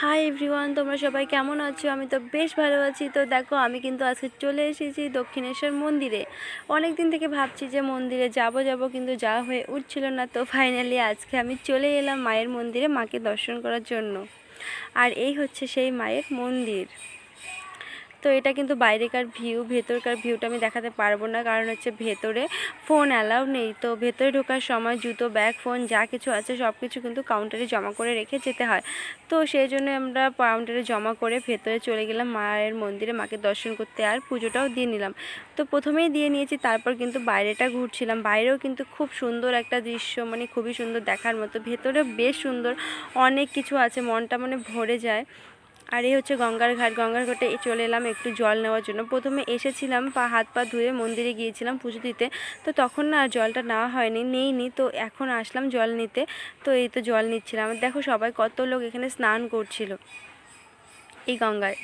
Hi everyone তোমরা সবাই কেমন আছো? আমি তো বেশ ভালো আছি। তো দেখো, আমি কিন্তু আজকে চলে এসেছি দক্ষিণেশ্বর মন্দিরে। অনেক দিন থেকে ভাবছি যে মন্দিরে যাব যাব, কিন্তু যাওয়া হয়ে উঠছিল না। তো ফাইনালি আজকে আমি চলে এলাম মায়ের মন্দিরে মাকে দর্শন করার জন্য। আর এই হচ্ছে সেই মায়ের মন্দির। তো এটা কিন্তু বাইরেকার ভিউ ভেতরকার ভিউটা আমি দেখাতে পারব না। কারণ হচ্ছে ভেতরে ফোন অ্যালাউ নেই। তো ভেতরে ঢোকার সময় জুতো ব্যাগ ফোন যা কিছু আছে সব কিছু কিন্তু কাউন্টারে জমা করে রেখে যেতে হয়। তো সেই জন্য আমরা কাউন্টারে জমা করে ভেতরে চলে গেলাম মায়ের মন্দিরে, মাকে দর্শন করতে আর পুজোটাও দিয়ে নিলাম। তো প্রথমেই দিয়ে নিয়েছি, তারপর কিন্তু বাইরেটা ঘুরছিলাম। বাইরেও কিন্তু খুব সুন্দর একটা দৃশ্য মানে খুবই সুন্দর দেখার মতো। ভেতরে বেশ সুন্দর অনেক কিছু আছে, মনটা মানে ভরে যায়। আর এই হচ্ছে গঙ্গার ঘাট, গঙ্গার ঘাটে চলে এলাম একটু জল নেওয়ার জন্য। প্রথমে এসেছিলাম, পা, হাত, পা ধুয়ে মন্দিরে গিয়েছিলাম পুজো দিতে। তো তখন না জলটা নেওয়া হয়নি, নেইনি, তো এখন আসলাম জল নিতে। তো এই তো জল নিচ্ছিলাম। দেখো সবাই কত লোক এখানে স্নান করছিল এই গঙ্গায়।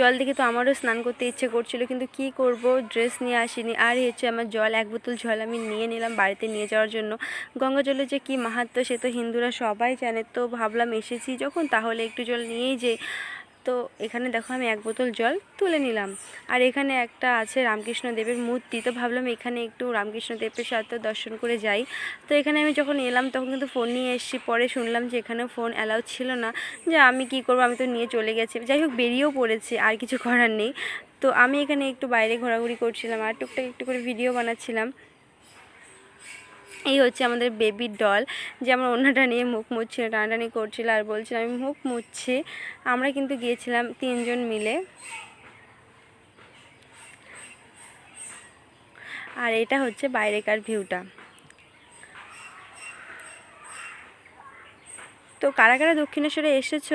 জল দেখে তো আমারও স্নান করতে ইচ্ছে করছিল, কিন্তু কি করব? ড্রেস নিয়ে আসিনি। আর হচ্ছে আমার জল, এক বোতল জল আমি নিয়ে নিলাম বাড়িতে নিয়ে যাওয়ার জন্য। গঙ্গা জলের যে কী মাহাত্ম সে তো হিন্দুরা সবাই জানে। তো ভাবলাম এসেছি যখন, তাহলে একটু জল নিয়েই যে তো এখানে দেখো আমি এক বোতল জল তুলে নিলাম। আর এখানে একটা আছে রামকৃষ্ণ দেবের মূর্তি। তো ভাবলাম এখানে একটু রামকৃষ্ণ দেবের সাথে দর্শন করে যাই। তো এখানে আমি যখন এলাম তখন কিন্তু ফোন নিয়ে এসেছি। পরে শুনলাম যে এখানে ফোন অ্যালাউ ছিল না। যে আমি কি করব? আমি তো নিয়ে চলে গেছি। যাই হোক, বেরিয়েও পড়েছি। আর কিছু করার নেই। তো আমি এখানে একটু বাইরে ঘোরাঘুরি করছিলাম। আর টুকটাক একটু করে ভিডিও বানাচ্ছিলাম। এই হচ্ছে আমাদের বেবির ডল যে আমার অন্যটা নিয়ে মুখ মুছছিল টানাটানি করছিল আর বলছিল, আমি মুখ মুছছি আমরা কিন্তু গিয়েছিলাম তিনজন মিলে। আর এটা হচ্ছে বাইরেকার ভিউটা তো কারা কারা দক্ষিণেশ্বরে এসেছ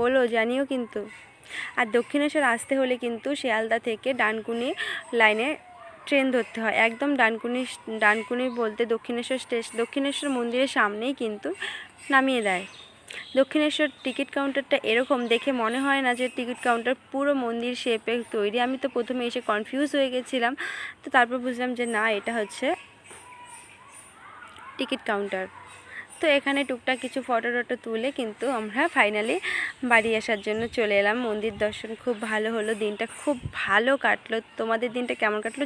বলো জানিও কিন্তু। আর দক্ষিণেশ্বর আসতে হলে কিন্তু শিয়ালদা থেকে ডানকুনি লাইনে ট্রেন ধরতে হয়। একদম ডানকুনি ডানকুনি বলতে দক্ষিণেশ্বর স্টেশন দক্ষিণেশ্বর মন্দিরের সামনেই কিন্তু নামিয়ে দেয়। দক্ষিণেশ্বর টিকিট কাউন্টারটা এরকম, দেখে মনে হয় না যে টিকিট কাউন্টার পুরো মন্দির শেপে তৈরি। আমি তো প্রথমে এসে কনফিউজ হয়ে গেছিলাম, তো তারপর বুঝলাম যে না, এটা হচ্ছে টিকিট কাউন্টার। তো এখানে টুকটাক কিছু ফটো টটো তুলে কিন্তু আমরা ফাইনালি বাড়ি আসার জন্য চলে এলাম। মন্দির দর্শন খুব ভালো হলো, দিনটা খুব ভালো কাটলো। তোমাদের দিনটা কেমন কাটলো